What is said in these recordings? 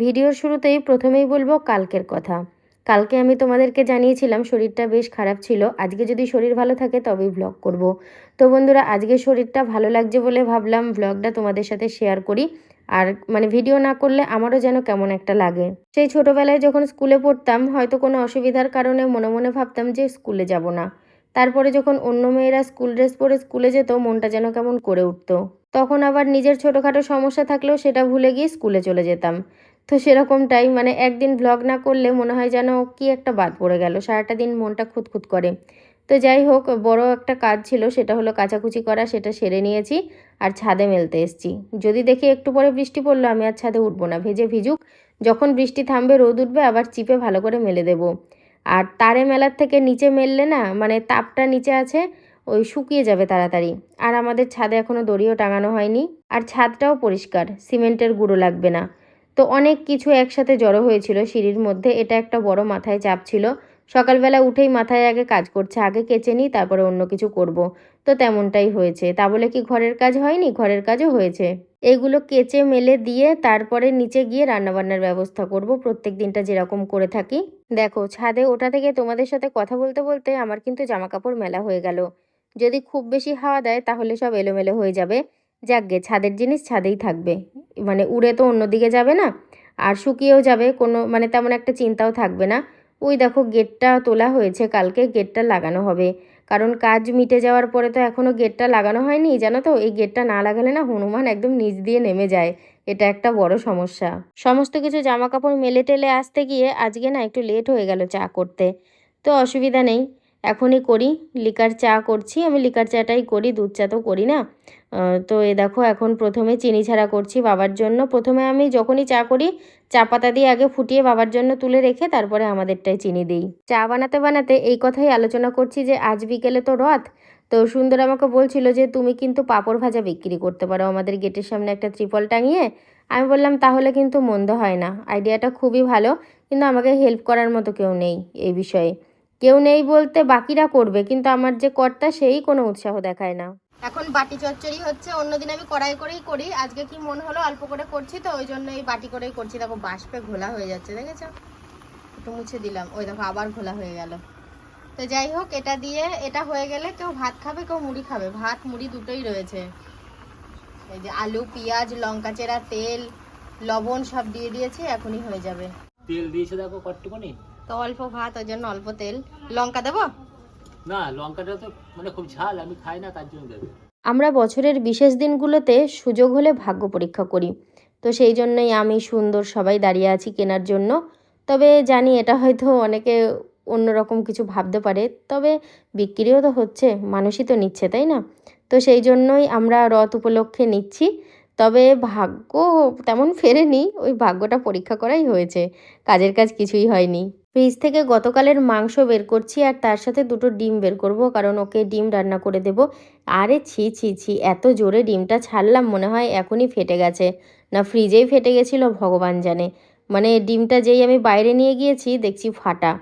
ভিডিওর শুরুতেই প্রথমেই বলব কালকের কথা। কালকে আমি তোমাদেরকে জানিয়েছিলাম শরীরটা বেশ খারাপ ছিল। আজকে যদি শরীর ভালো থাকে তবেই ব্লগ করব। তো বন্ধুরা, আজকে শরীরটা ভালো লাগছে বলে ভাবলাম ব্লগটা তোমাদের সাথে শেয়ার করি। আর মানে ভিডিও না করলে আমারও যেন কেমন একটা লাগে। সেই ছোটোবেলায় যখন স্কুলে পড়তাম, হয়তো কোনো অসুবিধার কারণে মনে মনে ভাবতাম যে স্কুলে যাব না। তারপরে যখন অন্য মেয়েরা স্কুল ড্রেস পরে স্কুলে যেত, মনটা যেন কেমন করে উঠতো। তখন আবার নিজের ছোটোখাটো সমস্যা থাকলেও সেটা ভুলে গিয়ে স্কুলে চলে যেতাম। তো সেরকমটাই মানে একদিন ব্লগ না করলে মনে হয় যেন কি একটা বাদ পড়ে গেল, সারাটা দিন মনটা খুঁতখুত করে। তো যাই হোক, বড় একটা কাজ ছিল, সেটা হলো কাচাকুচি করা, সেটা সেরে নিয়েছি আর ছাদে মেলতে এসেছি। যদি দেখি একটু পরে বৃষ্টি পড়ল, আমি আর ছাদে উঠবো না, ভেজে ভিজুক। যখন বৃষ্টি থামবে, রোদ উঠবে, আবার চিপে ভালো করে মেলে দেবো। আর তারে মেলার থেকে নিচে মেললে না মানে তাপটা নিচে আছে, ওই শুকিয়ে যাবে তাড়াতাড়ি। আর আমাদের ছাদে এখনও দড়িও টাঙানো হয়নি। আর ছাদটাও পরিষ্কার, সিমেন্টের গুঁড়ো লাগবে না। তো অনেক কিছু একসাথে জড়ো হয়েছিল সিঁড়ির মধ্যে। এটা একটা বড় মাথায় চাপ ছিল। সকালবেলা উঠেই মাথায় আগে কাজ করছে, আগে কেচে নিই, তারপরে অন্য কিছু করব। তো তেমনটাই হয়েছে। তা বলে কি ঘরের কাজ হয়নি? ঘরের কাজও হয়েছে। এগুলো কেচে, মেলে দিয়ে তারপরে নিচে গিয়ে রান্নাবান্নার ব্যবস্থা করব। প্রত্যেক দিনটা যেরকম করে থাকি। দেখো, ছাদে ওটা থেকে তোমাদের সাথে কথা বলতে বলতে আমার কিন্তু জামা কাপড় মেলা হয়ে গেল। যদি খুব বেশি হাওয়া দেয় তাহলে সব এলোমেলো হয়ে যাবে। যাকগে, ছাদের জিনিস ছাদেই থাকবে। মানে উড়ে তো অন্যদিকে যাবে না, আর শুকিয়েও যাবে, কোনো মানে তেমন একটা চিন্তাও থাকবে না। ওই দেখো, গেটটা তোলা হয়েছে কালকে, গেটটা লাগানো হবে। কারণ কাজ মিটে যাওয়ার পরে তো এখনও গেটটা লাগানো হয়নি, জানো তো? এই গেটটা না লাগালে না হনুমান একদম নিচ দিয়ে নেমে যায়। এটা একটা বড় সমস্যা। সমস্ত কিছু জামা কাপড় মেলে টেলে আসতে গিয়ে আজকে না একটু লেট হয়ে গেল চা করতে। তো অসুবিধা নেই। এখনই করি, লিকার চা করছি, আমি লিকার চাটাই করি, দুধ চা তো করি না। তো এ দেখো, এখন প্রথমে চিনি ছাড়া করছি বাবার জন্য। প্রথমে আমি যখনই চা করি, চা পাতা দিয়ে আগে ফুটিয়ে বাবার জন্য তুলে রেখে তারপরে আমাদেরটাই চিনি দিই। চা বানাতে বানাতে এই কথাই আলোচনা করছি যে, আজ বিকেলে তো রথ, তো সুন্দর আমাকে বলছিল যে, তুমি কিন্তু পাঁপড় ভাজা বিক্রি করতে পারো আমাদের গেটের সামনে একটা ত্রিপল টাঙিয়ে। আমি বললাম, তাহলে কিন্তু মন্দ হয় না। আইডিয়াটা খুবই ভালো, কিন্তু আমাকে হেল্প করার মতো কেউ নেই এই বিষয়ে। কেউ নেই বলতে বাকিরা করবে কিন্তু আমার যে কর্তা সেই কোনো উৎসাহ দেখায় না। এখন বাটি চচ্চড়ি হচ্ছে অন্যদিন আমি কড়াই করেই করি। আজকে কি মন হলো অল্প করে করছি তো ওই জন্য এই বাটি করেই করছি। দেখো বাষ্পে ঘোলা হয়ে যাচ্ছে দেখেছ? একটু মুছে দিলাম। ওই দেখো আবার ঘোলা হয়ে গেল। তো যাই হোক এটা দিয়ে এটা হয়ে গেলে কেউ ভাত খাবে কেউ মুড়ি খাবে। ভাত মুড়ি দুটোই রয়েছে। এই যে আলু পেঁয়াজ লঙ্কা চেরা তেল লবণ সব দিয়ে দিয়েছি এখনই হয়ে যাবে। তেল দিয়েছে দেখো কটটুকুনি? তো অল্প ভাত ওই জন্য অল্প তেল। লঙ্কা দেবো? না লঙ্কাটা তো মানে খুব ঝাল আমি খাই না তার জন্য দেবে। আমরা বছরের বিশেষ দিনগুলোতে সুযোগ হলে ভাগ্য পরীক্ষা করি। তো সেই জন্যই আমি সুন্দর সবাই দাঁড়িয়ে আছি কেনার জন্য। তবে জানি এটা হয়তো অনেকে অন্যরকম কিছু ভাবতে পারে তবে বিক্রিও তো হচ্ছে মানুষই তো নিচ্ছে তাই না? তো সেই জন্যই আমরা রথ উপলক্ষে নিচ্ছি। তবে ভাগ্য তেমন ফেরেনি ওই ভাগ্যটা পরীক্ষা করাই হয়েছে কাজের কাজ কিছুই হয়নি। ফ্রিজ থেকে গতকালের মাংস বের করছি আর তার সাথে দুটো ডিম বের করব, কারণ ওকে ডিম রান্না করে দেব। আরে ছি ছি ছি, এত জোরে ডিমটা ছাড়লাম মনে হয় এখনই ফেটে গেছে। না, ফ্রিজেই ফেটে গেছিল, ভগবান জানে। মানে ডিমটা যেই আমি বাইরে নিয়ে গিয়েছি, দেখছি ফাটা।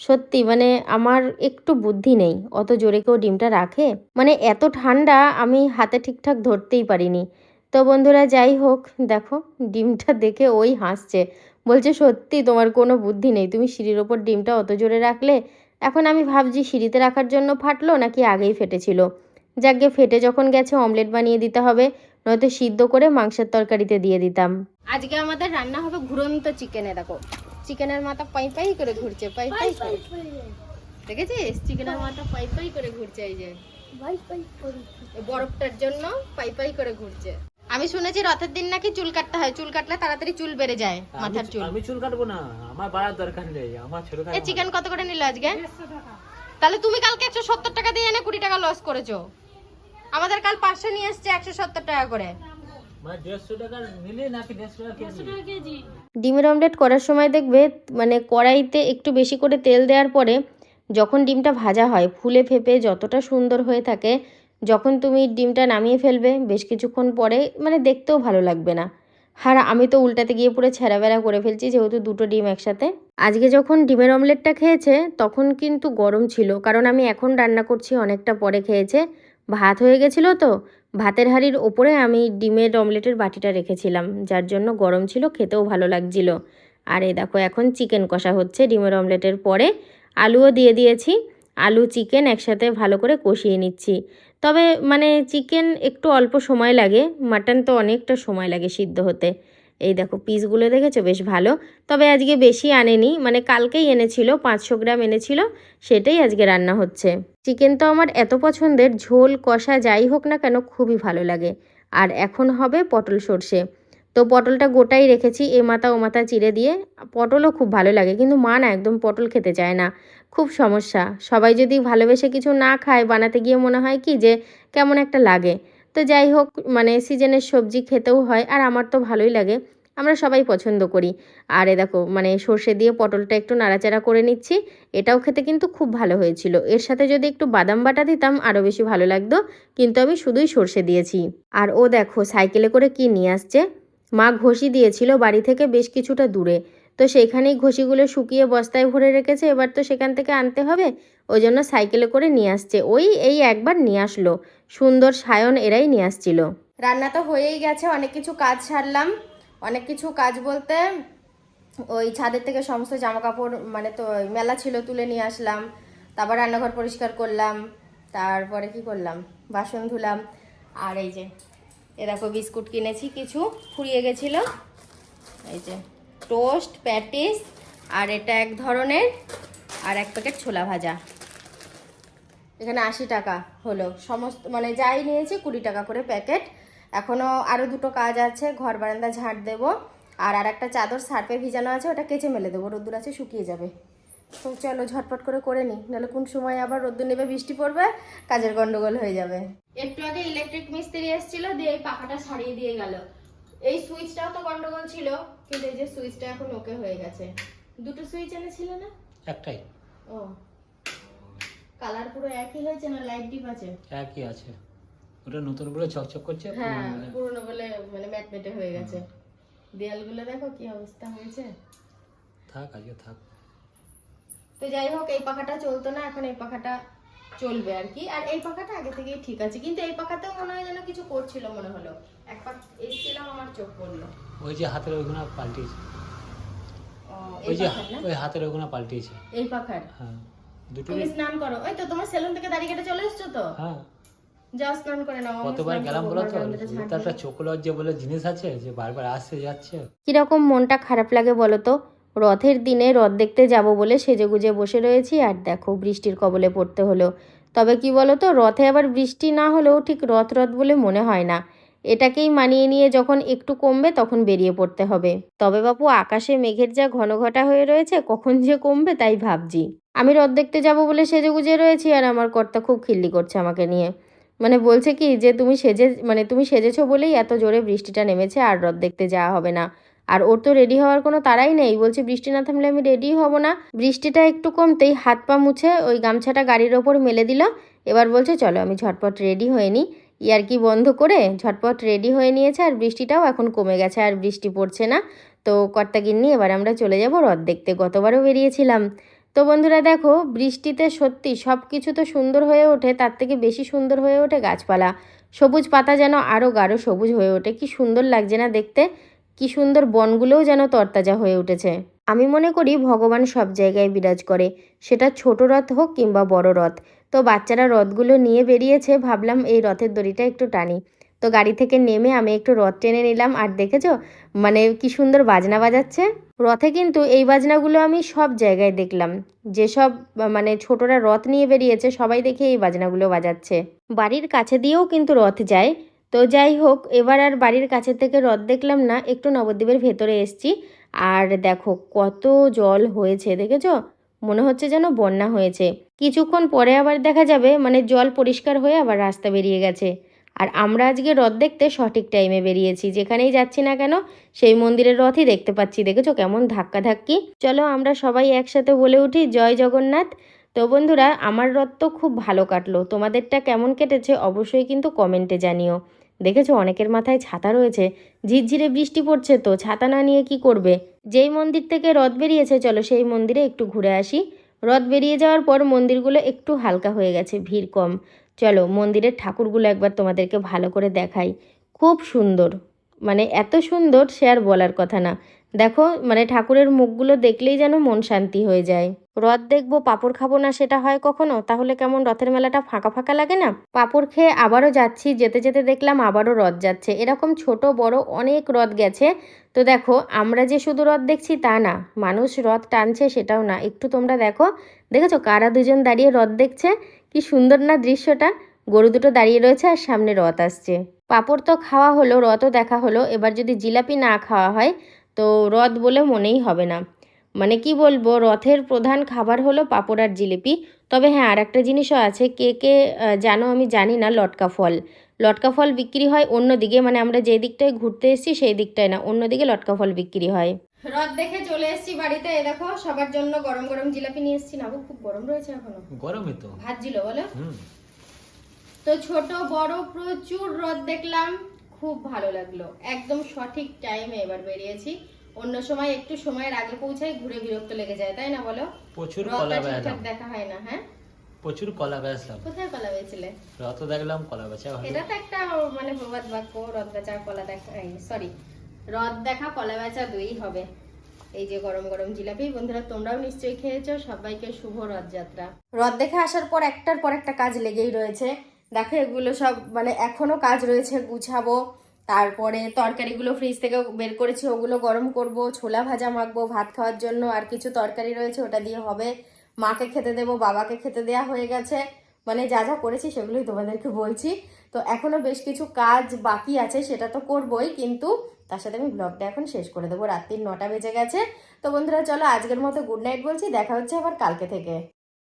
সত্যি মানে আমার একটু বুদ্ধি নেই, অত জোরে কেউ ডিমটা রাখে? মানে এত ঠান্ডা আমি হাতে ঠিকঠাক ধরতেই পারিনি। তো বন্ধুরা, যাই হোক, দেখো, ডিমটা দেখে ওই হাসছে। বলছে সত্যি তোমার কোনো বুদ্ধি নেই। তুমি সিঁড়ির ওপর ডিমটা অত জোরে রাখলে এখন আমি ভাবছি সিঁড়িতে রাখার জন্য ফাটলো নাকি আগেই ফেটেছিল? যাকে ফেটে যখন গেছে অমলেট বানিয়ে দিতে হবে নয়তো সিদ্ধ করে মাংসের তরকারিতে দিয়ে দিতাম। আজকে আমাদের রান্না হবে ঘুরন্ত চিকেনে দেখো। চিকেনের মাথা পাই পাই করে ঘুরছে পাই পাই করে। দেখেছিস? চিকেনের মাথা পাই পাই করে ঘুরছে এই যে। বরফটার জন্য পাই পাই করে ঘুরছে। আমি শুনেছি রথের দিন নাকি চুল কাটতে হয় চুল কাটলে তাড়াতাড়ি চুল বেড়ে যায় মাথার চুল। আমি চুল কাটবো না আমার বাড়ার দরকার নেই আমার ছোট এ চিকেন কত করে নিল আজকে? তাহলে তুমি কালকে একশো সত্তর টাকা দিয়ে এনে কুড়ি টাকা লস করেছ। আমাদের কাল পাঁচশো নিয়ে এসছে একশো সত্তর টাকা করে। মানে ডিমের অমলেট করার সময় দেখবে মানে কড়াইতে একটু বেশি করে তেল দেওয়ার পরে যখন ডিমটা ভাজা হয় ফুলে ফেপে যতটা সুন্দর হয়ে থাকে যখন তুমি ডিমটা নামিয়ে ফেলবে, বেশ কিছুক্ষণ পরে মানে দেখতেও ভালো লাগবে না। আর আমি তো উল্টাতে গিয়ে পুরো ছেঁড়াবেড়া করে ফেলছি, যেহেতু দুটো ডিম একসাথে। আজকে যখন ডিমের অমলেটটা খেয়েছে, তখন কিন্তু গরম ছিল, কারণ আমি এখন রান্না করছি অনেকটা পরে খেয়েছে। ভাত হয়ে গেছিল তো, ভাতের হাঁড়ির ওপরে আমি ডিমের অমলেটের বাটিটা রেখেছিলাম, যার জন্য গরম ছিল, খেতেও ভালো লাগছিল। আর এ দেখো, এখন চিকেন কষা হচ্ছে ডিমের অমলেটের পরে। আলুও দিয়ে দিয়েছি, আলু, চিকেন একসাথে ভালো করে কষিয়ে নিচ্ছি। তবে মানে চিকেন একটু অল্প সময় লাগে মাটন তো অনেকটা সময় লাগে সিদ্ধ হতে। এই দেখো পিসগুলো দেখেছ? বেশ ভালো। তবে আজকে বেশি আনেনি মানে কালকেই এনেছিল, পাঁচশো গ্রাম এনেছিল, সেটাই আজকে রান্না হচ্ছে। চিকেন তো আমার এত পছন্দের, ঝোল, কষা যাই হোক না কেন খুবই ভালো লাগে। আর এখন হবে পটল সর্ষে। তো পটলটা গোটাই রেখেছি, এ মাথা ও মাথা চিড়ে দিয়ে। পটলও খুব ভালো লাগে, কিন্তু মা না একদম পটল খেতে চায় না। খুব সমস্যা। সবাই যদি ভালোবেসে কিছু না খায়, বানাতে গিয়ে মনে হয় কি যে কেমন একটা লাগে। তো যাই হোক মানে সিজনের সবজি খেতেও হয়, আর আমার তো ভালোই লাগে। আমরা সবাই পছন্দ করি। আর এ দেখো মানে সর্ষে দিয়ে পটলটা একটু নাড়াচাড়া করে নিচ্ছি। এটাও খেতে কিন্তু খুব ভালো হয়েছিল। এর সাথে যদি একটু বাদাম বাটা দিতাম, আরও বেশি ভালো লাগতো। কিন্তু আমি শুধুই সর্ষে দিয়েছি। আর ও দেখো, সাইকেলে করে কি নিয়ে আসছে? মা ঘষি দিয়েছিল, বাড়ি থেকে বেশ কিছুটা দূরে। তো সেইখানেই ঘষিগুলো শুকিয়ে বস্তায় ভরে রেখেছে, এবার তো সেখান থেকে আনতে হবে ওই জন্য সাইকেলে করে নিয়ে আসছে। ওই, এই একবার নিয়ে আসলো। সুন্দর সায়ন এরাই নিয়ে আসছিল। রান্না তো হয়েই গেছে, অনেক কিছু কাজ সারলাম। অনেক কিছু কাজ বলতে ওই ছাদের থেকে সমস্ত জামা কাপড় মানে তো মেলা ছিল, তুলে নিয়ে আসলাম। তারপর রান্নাঘর পরিষ্কার করলাম। তারপরে কি করলাম? বাসন ধুলাম। আর এই যে এ দেখো বিস্কুট কিনেছি, কিছু ফুরিয়ে গেছিল। এই যে টোস্ট, প্যাটিস, আর এটা এক ধরনের, আর এক প্যাকেট ছোলা ভাজা। এখানে আশি টাকা হলো। সমস্ত মানে যাই নিয়েছি কুড়ি টাকা করে প্যাকেট। এখনও আরও দুটো কাজ আছে, ঘর বারান্দা ঝাঁট দেবো। আর আর একটা চাদর সার্পে ভিজানো আছে, ওটা কেচে মেলে দেবো। রোদ্দুর আছে, শুকিয়ে যাবে। তো চলো ঝটপট করে করে নিই। নাহলে কোন সময় আবার রোদ্দুর নেবে, বৃষ্টি পড়বে, কাজের গন্ডগোল হয়ে যাবে। একটু আগে ইলেকট্রিক মিস্ত্রি এসেছিল দিয়ে এই পাখাটা সারিয়ে দিয়ে গেল। এই সুইচটাও তো গন্ডগোল ছিল কিন্তু এই যে সুইচটা এখন ওকে হয়ে গেছে। দুটো সুইচ এনেছিল না? একটাই। ও। কালার পুরো একই হয়েছে না লাইট ডিপ আছে? একই আছে। ওটা নতুন করে চকচক করছে? হ্যাঁ পুরনো বলে- বলে মানে ম্যাট মেটে হয়ে গেছে। দেয়ালগুলো দেখো কি অবস্থা হয়েছে। থাক আজকে থাক। তো যাই হোক এই পাখাটা চলতো না এখন এই পাখাটা চলবে আর কি। আর এই পাখাটা আগে থেকেই ঠিক আছে। কিন্তু এই পাখাতেও মনে হয় যেন কিছু করছিল মনে হলো। এক পাক এসছিলাম আমার চোখ পড়ল। ওই যে হাতের ওইগুলো পাল্টিয়েছে। ও, ওই এই যে ওই হাতের ওইগুলো পাল্টিয়েছে। এই পাখার? হ্যাঁ দুটো তুমি স্নান করো। ওই তো তোমার সেলুন থেকে দাড়ি কেটে চলে এসছো তো? হ্যাঁ। যাও স্নান করে নাও। কতবার গেলাম বলো তো? একটা দেবো। চোখলজ যে বলে জিনিস আছে যে বারবার আসছে যাচ্ছে? কীরকম মনটা খারাপ লাগে বলো তো? রথের দিনে রথ দেখতে যাব বলে সেজেগুজে বসে রয়েছি আর দেখো বৃষ্টির কবলে পড়তে হলো। তবে কি বলো তো রথে আবার বৃষ্টি না হলেও ঠিক রথ রথ বলে মনে হয় না। এটাকেই মানিয়ে নিয়ে যখন একটু কমবে তখন বেরিয়ে পড়তে হবে। তবে বাপু, আকাশে মেঘের যা ঘন ঘটা হয়ে রয়েছে, কখন যে কমবে তাই ভাবছি। আমি রথ দেখতে যাব বলে সেজেগুজে রয়েছি আর আমার কর্তা খুব খিল্লি করছে আমাকে নিয়ে। মানে বলছে কি যে, তুমি সেজে মানে তুমি সেজেছো বলেই এত জোরে বৃষ্টিটা নেমেছে আর রথ দেখতে যাওয়া হবে না। আর ওর তো রেডি হওয়ার কোনো তারাই নেই। বলছে, বৃষ্টি না থামলে আমি রেডি হব না। বৃষ্টিটা একটু কমতেই হাত পা মুছে ওই গামছাটা গাড়ির ওপর মেলে দিল। এবার বলছে, চলো, আমি ঝটপট রেডি হয়ে নিই ইয়ার কি বন্ধ করে ঝটপট রেডি হয়ে নিয়েছে আর বৃষ্টিটাও এখন কমে গেছে আর বৃষ্টি পড়ছে না। তো কর্তাগিন্নি, এবার আমরা চলে যাব রথ দেখতে। গতবারও বেরিয়েছিলাম। তো বন্ধুরা, দেখো, বৃষ্টিতে সত্যি সব কিছু তো সুন্দর হয়ে ওঠে, তার থেকে বেশি সুন্দর হয়ে ওঠে গাছপালা। সবুজ পাতা যেন আরও গাঢ় সবুজ হয়ে ওঠে। কি সুন্দর লাগছে না দেখতে। কি সুন্দর বনগুলোও যেন তরতাজা হয়ে উঠেছে। আমি মনে করি ভগবান সব জায়গায় বিরাজ করে, সেটা ছোট রথ হোক কিংবা বড় রথ। তো বাচ্চারা রথগুলো নিয়ে বেরিয়েছে, ভাবলাম এই রথের দড়িটা একটু টানি। তো গাড়ি থেকে নেমে আমি একটু রথ টেনে নিলাম, আর দেখেছ? মানে কি সুন্দর বাজনা বাজাচ্ছে। রথে কিন্তু এই বাজনাগুলো আমি সব জায়গায় দেখলাম। যেসব মানে ছোটরা রথ নিয়ে বেরিয়েছে, সবাই দেখে এই বাজনাগুলো বাজাচ্ছে। বাড়ির কাছে দিয়েও কিন্তু রথ যায়। তো যাই হোক, এবার আর বাড়ির কাছে থেকে রথ দেখলাম না, একটু নবদ্বীপের ভেতরে এসছি। আর দেখো, কত জল হয়েছে, দেখেছ? মনে হচ্ছে যেন বন্যা হয়েছে। কিছুক্ষণ পরে আবার দেখা যাবে মানে জল পরিষ্কার হয়ে আবার রাস্তা বেরিয়ে গেছে। আর আমরা আজকে রথ দেখতে সঠিক টাইমে বেরিয়েছি, যেখানেই যাচ্ছি না কেন, সেই মন্দিরের রথই দেখতে পাচ্ছি, দেখেছ? কেমন ধাক্কা ধাক্কি চলো আমরা সবাই একসাথে বলে উঠি, জয় জগন্নাথ। তো বন্ধুরা, আমার রথ তো খুব ভালো কাটলো। তোমাদেরটা কেমন কেটেছে অবশ্যই কিন্তু কমেন্টে জানিও। দেখেছ, অনেকের মাথায় ছাতা রয়েছে, ঝিরঝিরে বৃষ্টি পড়ছে তো ছাতা না নিয়ে কি করবে? যেই মন্দির থেকে রথ বেরিয়েছে, চলো সেই মন্দিরে একটু ঘুরে আসি। রথ বেরিয়ে যাওয়ার পর মন্দিরগুলো একটু হালকা হয়ে গেছে, ভিড় কম। চলো মন্দিরের ঠাকুরগুলো একবার তোমাদেরকে ভালো করে দেখাই। খুব সুন্দর। মানে এত সুন্দর সে আর বলার কথা না। দেখো মানে ঠাকুরের মুখগুলো দেখলেই যেন মন শান্তি হয়ে যায়। রথ দেখব, পাপড় খাব না সেটা হয় কখনো? তাহলে কেমন রথের মেলাটা ফাঁকা ফাঁকা লাগে না? পাপড় খেয়ে আবারও যাচ্ছি, যেতে যেতে দেখলাম আবারও রথ যাচ্ছে। এরকম ছোট, বড় অনেক রথ গেছে। তো দেখো, আমরা যে শুধু রথ দেখছি তা না, মানুষ রথ টানছে সেটাও না। একটু তোমরা দেখো। দেখেছ কারা দুজন দাঁড়িয়ে রথ দেখছে? কি সুন্দর না দৃশ্যটা? গরু দুটো দাঁড়িয়ে রয়েছে আর সামনে রথ আসছে। পাপড় তো খাওয়া হলো রথও দেখা হলো। এবার যদি জিলাপি না খাওয়া হয় তো রথ বলে মনেই হবে না। মানে কি বলব রথের প্রধান খাবার হলো পাপড় আর জিলিপি। তবে হ্যাঁ আর একটা জিনিসও আছে কে কে জানো আমি জানি না লটকা ফল। লটকা ফল বিক্রি হয় অন্য দিকে মানে আমরা যে দিকটায় ঘুরতে এসেছি সেই দিকটায় না অন্যদিকে লটকা ফল বিক্রি হয়। রথ দেখে চলে এসেছি বাড়িতে এ দেখো সবার জন্য গরম গরম জিলাপি নিয়ে এসেছি। না খুব গরম রয়েছে এখনও। গরমই তো। ভাজছিল বলো? হুম। তো ছোট বড় প্রচুর রথ দেখলাম। খুব ভালো লাগল। একদম সঠিক টাইমে এবার বেরিয়েছি। অন্য সময় একটু সময়ের আগে পৌঁছাই ঘুরে বিরক্ত লেগে যায় তাই না বলো? প্রচুর কলা ঠিকঠাক দেখা হয় না হ্যাঁ? প্রচুর কলা বেচলাম। কোথায় কলা বেচলে? রত দেখলাম কলা বেচা এটা তো একটা মানে প্রবাদ বাক্য রথ বেচা কলা দেখা সরি রথ দেখা কলা বেচা দুই হবে। এই যে গরম গরম জিলাপি বন্ধুরা তোমরাও নিশ্চয়ই খেয়েছো। সবাইকে শুভ রথযাত্রা। রথ দেখে আসার পর একটার পর একটা কাজ লেগেই রয়েছে। দেখো, এগুলো সব মানে এখনও কাজ রয়েছে, গুছাবো। তারপরে তরকারিগুলো ফ্রিজ থেকে বের করেছি, ওগুলো গরম করব, ছোলা ভাজা মাখবো ভাত খাওয়ার জন্য, আর কিছু তরকারি রয়েছে, ওটা দিয়ে হবে। মাকে খেতে দেবো, বাবাকে খেতে দেয়া হয়ে গেছে। মানে যা যা করেছি, সেগুলোই তোমাদেরকে বলছি। তো এখনও বেশ কিছু কাজ বাকি আছে, সেটা তো করবই, কিন্তু তার সাথে আমি ব্লগটা এখন শেষ করে দেবো। রাত্রির নটা বেজে গেছে। তো বন্ধুরা, চলো আজকের মতো গুড নাইট বলছি, দেখা হচ্ছে আবার কালকে থেকে।